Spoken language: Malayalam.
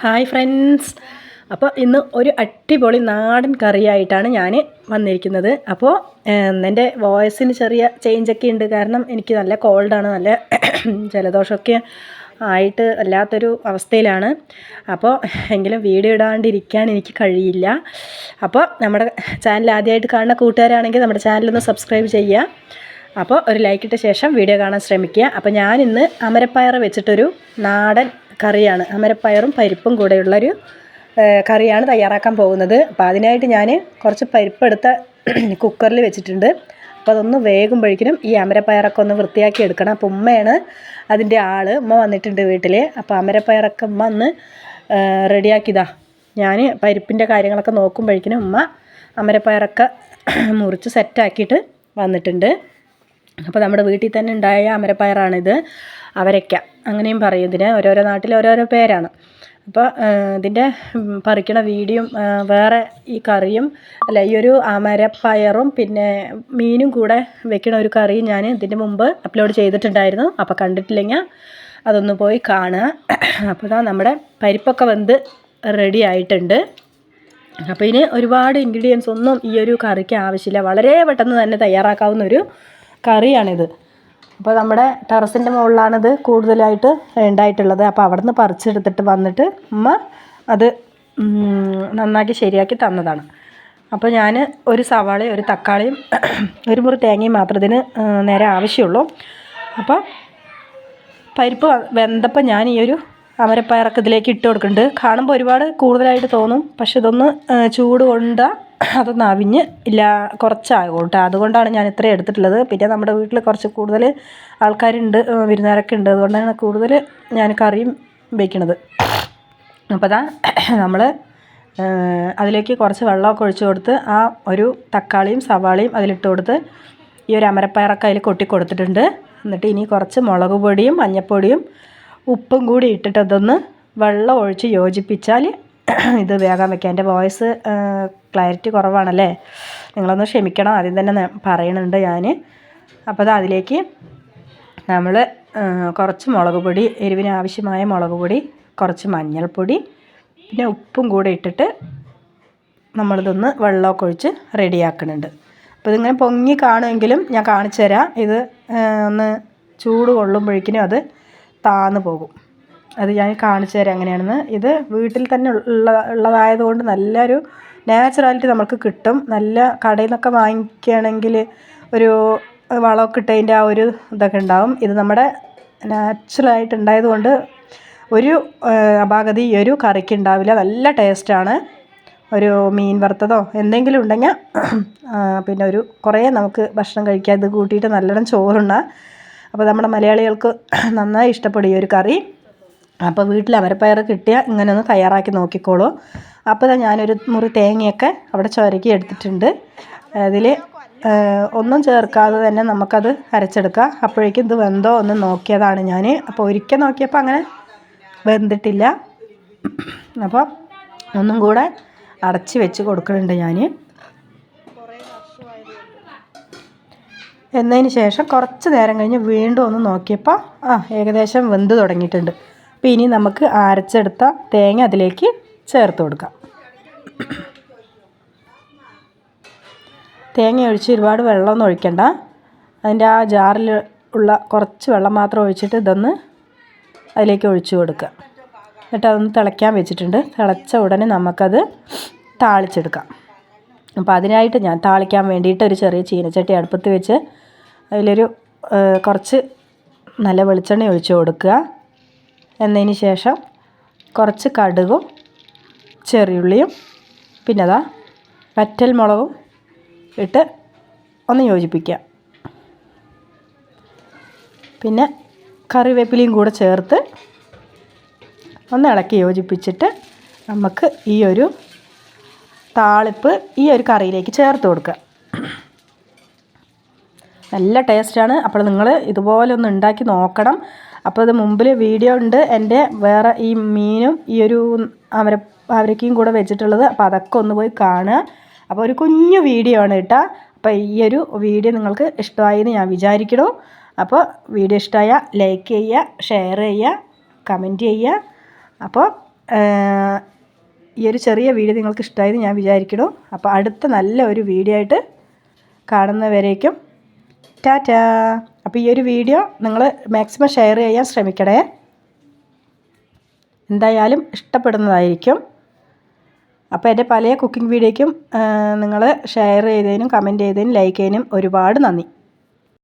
ഹായ് ഫ്രണ്ട്സ് അപ്പോൾ ഇന്ന് ഒരു അടിപൊളി നാടൻ കറിയായിട്ടാണ് ഞാൻ വന്നിരിക്കുന്നത്. അപ്പോൾ എന്റെ വോയിസിന് ചെറിയ ചേഞ്ചൊക്കെ ഉണ്ട്. കാരണം എനിക്ക് നല്ല കോൾഡാണ് നല്ല ജലദോഷമൊക്കെ ആയിട്ട് വല്ലാത്തൊരു അവസ്ഥയിലാണ്. അപ്പോൾ എങ്കിലും വീഡിയോ ഇടാണ്ടിരിക്കാൻ എനിക്ക് കഴിയില്ല. അപ്പോൾ നമ്മുടെ ചാനൽ ആദ്യമായിട്ട് കാണുന്ന കൂട്ടുകാരാണെങ്കിൽ നമ്മുടെ ചാനലൊന്ന് സബ്സ്ക്രൈബ് ചെയ്യുക. അപ്പോൾ ഒരു ലൈക്ക് ഇട്ട ശേഷം വീഡിയോ കാണാൻ ശ്രമിക്കുക. അപ്പോൾ ഞാനിന്ന് അമരപ്പയർ വെച്ചിട്ടൊരു നാടൻ കറിയാണ്. അമരപ്പയറും പരിപ്പും കൂടെയുള്ളൊരു കറിയാണ് തയ്യാറാക്കാൻ പോകുന്നത്. അപ്പോൾ അതിനായിട്ട് ഞാൻ കുറച്ച് പരിപ്പെടുത്ത കുക്കറിൽ വെച്ചിട്ടുണ്ട്. അപ്പോൾ അതൊന്ന് വേകുമ്പോഴേക്കിനും ഈ അമരപ്പയറൊക്കെ ഒന്ന് വൃത്തിയാക്കി എടുക്കണം. അപ്പോൾ ഉമ്മയാണ് അതിന്റെ ആൾ ഉമ്മ വന്നിട്ടുണ്ട് വീട്ടിൽ അപ്പോൾ അമരപ്പയറൊക്കെ ഉമ്മ ഒന്ന് റെഡിയാക്കിയതാ ഞാൻ പരിപ്പിന്റെ കാര്യങ്ങളൊക്കെ നോക്കുമ്പോഴേക്കിനും ഉമ്മ അമരപ്പയറൊക്കെ മുറിച്ച് സെറ്റാക്കിയിട്ട് വന്നിട്ടുണ്ട്. അപ്പോൾ നമ്മുടെ വീട്ടിൽ തന്നെ ഉണ്ടായ അമരപ്പയറാണിത്. അവരയ്ക്ക അങ്ങനെയും പറയും ഇതിന് ഓരോരോ നാട്ടിൽ ഓരോരോ പേരാണ്. അപ്പോൾ ഇതിന്റെ പറിക്കണ വീഡിയോയും വേറെ ഈ കറിയും അല്ല ഈ ഒരു അമരപ്പയറും പിന്നെ മീനും കൂടെ വെക്കണ ഒരു കറിയും ഞാൻ ഇതിന്റെ മുമ്പ് അപ്ലോഡ് ചെയ്തിട്ടുണ്ടായിരുന്നു. അപ്പോൾ കണ്ടിട്ടില്ലെങ്കിൽ അതൊന്ന് പോയി കാണുക. അപ്പോൾ ഇതാ നമ്മുടെ പരിപ്പൊക്കെ വെന്ത് റെഡി ആയിട്ടുണ്ട്. അപ്പോൾ ഇതിന് ഒരുപാട് ഇൻഗ്രീഡിയൻസ് ഒന്നും ഈ ഒരു കറിക്ക് ആവശ്യമില്ല. വളരെ പെട്ടെന്ന് തന്നെ തയ്യാറാക്കാവുന്ന ഒരു കറിയാണിത്. അപ്പോൾ നമ്മുടെ ടെറസിന്റെ മുകളിലാണിത് കൂടുതലായിട്ട് ഉണ്ടായിട്ടുള്ളത് അപ്പോൾ അവിടെ നിന്ന് പറിച്ചെടുത്തിട്ട് വന്നിട്ട് ഉമ്മ അത് നന്നാക്കി ശരിയാക്കി തന്നതാണ്. അപ്പോൾ ഞാൻ ഒരു സവാളയും ഒരു തക്കാളിയും ഒരു മുറി തേങ്ങയും മാത്രം ഇതിന് നേരെ ആവശ്യമുള്ളൂ. അപ്പോൾ പരിപ്പ് വെന്തപ്പം വെന്തപ്പോൾ ഞാൻ ഈ ഒരു അമരപ്പയറൊക്കെ ഇതിലേക്ക് ഇട്ട് കൊടുക്കുന്നുണ്ട്. കാണുമ്പോൾ ഒരുപാട് കൂടുതലായിട്ട് തോന്നും. പക്ഷെ ഇതൊന്ന് ചൂട് കൊണ്ട് അതൊന്ന് അവിഞ്ഞ് ഇല്ല കുറച്ചാകും അതുകൊണ്ടാണ് ഞാൻ ഇത്രയും എടുത്തിട്ടുള്ളത്. പിന്നെ നമ്മുടെ വീട്ടിൽ കുറച്ച് കൂടുതൽ ആൾക്കാരുണ്ട് വിരുന്നുകാരൊക്കെ ഉണ്ട്. അതുകൊണ്ടാണ് കൂടുതൽ ഞാൻ കറിയും വയ്ക്കണത് അപ്പോൾ അതാ നമ്മൾ അതിലേക്ക് കുറച്ച് വെള്ളമൊക്കെ ഒഴിച്ചു കൊടുത്ത് ആ ഒരു തക്കാളിയും സവാളയും അതിലിട്ട് കൊടുത്ത് ഈ ഒരു അമരപ്പയറൊക്കെ അതിൽ കൊട്ടി കൊടുത്തിട്ടുണ്ട്. എന്നിട്ട് ഇനി കുറച്ച് മുളക് പൊടിയും മഞ്ഞൾപ്പൊടിയും ഉപ്പും കൂടി ഇട്ടിട്ട് അതൊന്ന് വെള്ളം ഒഴിച്ച് യോജിപ്പിച്ചാൽ ഇത് വേഗം വെക്കാം. എന്റെ വോയിസ് ക്ലാരിറ്റി കുറവാണല്ലേ? നിങ്ങളൊന്ന് ക്ഷമിക്കണം. ആദ്യം തന്നെ പറയുന്നുണ്ട് ഞാൻ അപ്പോൾ അത് അതിലേക്ക് നമ്മൾ കുറച്ച് മുളക് പൊടി എരിവിന് ആവശ്യമായ മുളക് പൊടി കുറച്ച് മഞ്ഞൾപ്പൊടി പിന്നെ ഉപ്പും കൂടെ ഇട്ടിട്ട് നമ്മളിതൊന്ന് വെള്ളമൊക്കെ ഒഴിച്ച് റെഡിയാക്കുന്നുണ്ട് അപ്പോൾ ഇതിങ്ങനെ പൊങ്ങി കാണുമെങ്കിലും ഞാൻ കാണിച്ചു തരാം ഇത് ഒന്ന് ചൂട് കൊള്ളുമ്പോഴേക്കിനും അത് താന്ന് പോകും. അത് ഞാൻ കാണിച്ചു തരാം എങ്ങനെയാണെന്ന്. ഇത് വീട്ടിൽ തന്നെ ഉള്ള ഉള്ളതായതുകൊണ്ട് നല്ലൊരു നാച്ചുറാലിറ്റി നമുക്ക് കിട്ടും. നല്ല കടയിൽ നിന്നൊക്കെ വാങ്ങിക്കുകയാണെങ്കിൽ ഒരു വളമൊക്കെ ഇട്ടതിന്റെ ആ ഒരു ഇതൊക്കെ ഉണ്ടാവും. ഇത് നമ്മുടെ നാച്ചുറലായിട്ട് ഉണ്ടായതുകൊണ്ട് ഒരു അപാകത ഈ ഒരു കറിക്ക് ഉണ്ടാവില്ല. നല്ല ടേസ്റ്റാണ്. ഒരു മീൻ വറുത്തതോ എന്തെങ്കിലും ഉണ്ടെങ്കിൽ പിന്നെ ഒരു കുറേ നമുക്ക് ഭക്ഷണം കഴിക്കാൻ ഇത് കൂട്ടിയിട്ട് നല്ലോണം ചോറുണ്ണാം. അപ്പോൾ നമ്മുടെ മലയാളികൾക്ക് നന്നായി ഇഷ്ടപ്പെടും ഈ ഒരു കറി. അപ്പോൾ വീട്ടിൽ അവരപ്പയർ കിട്ടിയാൽ ഇങ്ങനെ ഒന്ന് തയ്യാറാക്കി നോക്കിക്കോളൂ. അപ്പോൾ ഞാനൊരു മുറി തേങ്ങയൊക്കെ അവിടെ ചുരക്കി എടുത്തിട്ടുണ്ട്. അതിൽ ഒന്നും ചേർക്കാതെ തന്നെ നമുക്കത് അരച്ചെടുക്കാം. അപ്പോഴേക്കും ഇത് വെന്തോ ഒന്ന് നോക്കിയതാണ് ഞാൻ അപ്പോൾ ഒരിക്കൽ നോക്കിയപ്പോൾ അങ്ങനെ വെന്തിട്ടില്ല. അപ്പോൾ ഒന്നും കൂടെ അടച്ച് വെച്ച് കൊടുക്കുന്നുണ്ട് ഞാൻ എന്നതിന് ശേഷം കുറച്ച് നേരം കഴിഞ്ഞ് വീണ്ടും ഒന്ന് നോക്കിയപ്പോൾ ആ ഏകദേശം വെന്ത് തുടങ്ങിയിട്ടുണ്ട്. അപ്പോൾ ഇനി നമുക്ക് അരച്ചെടുത്ത തേങ്ങ അതിലേക്ക് ചേർത്ത് കൊടുക്കാം. തേങ്ങ ഒഴിച്ച് ഒരുപാട് വെള്ളമൊന്നും ഒഴിക്കണ്ട. അതിന്റെ ആ ജാറിൽ ഉള്ള കുറച്ച് വെള്ളം മാത്രം ഒഴിച്ചിട്ട് ഇതൊന്ന് അതിലേക്ക് ഒഴിച്ചു കൊടുക്കുക. എന്നിട്ട് അതൊന്ന് തിളയ്ക്കാൻ വെച്ചിട്ടുണ്ട്. തിളച്ച ഉടനെ നമുക്കത് താളിച്ചെടുക്കാം. അപ്പോൾ അതിനായിട്ട് ഞാൻ താളിക്കാൻ വേണ്ടിയിട്ട് ഒരു ചെറിയ ചീനച്ചട്ടി അടുപ്പത്ത് വെച്ച് അതിലൊരു കുറച്ച് നല്ല വെളിച്ചെണ്ണ ഒഴിച്ചു കൊടുക്കുക. എന്നതിന് ശേഷം കുറച്ച് കടുകും ചെറിയുള്ളിയും പിന്നെ അതാ വറ്റൽ മുളകും ഇട്ട് ഒന്ന് യോജിപ്പിക്കുക. പിന്നെ കറിവേപ്പിലയും കൂടെ ചേർത്ത് ഒന്ന് ഇളക്കി യോജിപ്പിച്ചിട്ട് നമുക്ക് ഈ ഒരു താളിപ്പ് ഈ ഒരു കറിയിലേക്ക് ചേർത്ത് കൊടുക്കുക. നല്ല ടേസ്റ്റാണ്. അപ്പോൾ നിങ്ങൾ ഇതുപോലെ ഒന്ന് ഉണ്ടാക്കി നോക്കണം. അപ്പോൾ അത് മുമ്പിൽ വീഡിയോ ഉണ്ട്. എന്റെ വേറെ ഈ മീനും ഈ ഒരു അവര അവരക്കയും കൂടെ വെച്ചിട്ടുള്ളത്. അപ്പോൾ അതൊക്കെ ഒന്ന് പോയി കാണുക. അപ്പോൾ ഒരു കുഞ്ഞു വീഡിയോ ആണ് കേട്ടോ. അപ്പോൾ ഈ ഒരു വീഡിയോ നിങ്ങൾക്ക് ഇഷ്ടമായി എന്ന് ഞാൻ വിചാരിക്കണു അപ്പോൾ വീഡിയോ ഇഷ്ടമായ ലൈക്ക് ചെയ്യുക ഷെയർ ചെയ്യുക കമന്റ് ചെയ്യുക. അപ്പോൾ ഈ ഒരു ചെറിയ വീഡിയോ നിങ്ങൾക്ക് ഇഷ്ടമായെന്ന് ഞാൻ വിചാരിക്കണു അപ്പോൾ അടുത്ത നല്ല ഒരു വീഡിയോ ആയിട്ട് കാണുന്നവരേക്കും ടാറ്റാ. അപ്പോൾ ഈ ഒരു വീഡിയോ നിങ്ങൾ മാക്സിമം ഷെയർ ചെയ്യാൻ ശ്രമിക്കണേ. എന്തായാലും ഇഷ്ടപ്പെടുന്നതായിരിക്കും. അപ്പോൾ എന്റെ പല കുക്കിംഗ് വീഡിയോയ്ക്കും നിങ്ങൾ ഷെയർ ചെയ്തതിനും കമന്റ് ചെയ്തതിനും ലൈക്ക് ചെയ്തതിനും ഒരുപാട് നന്ദി.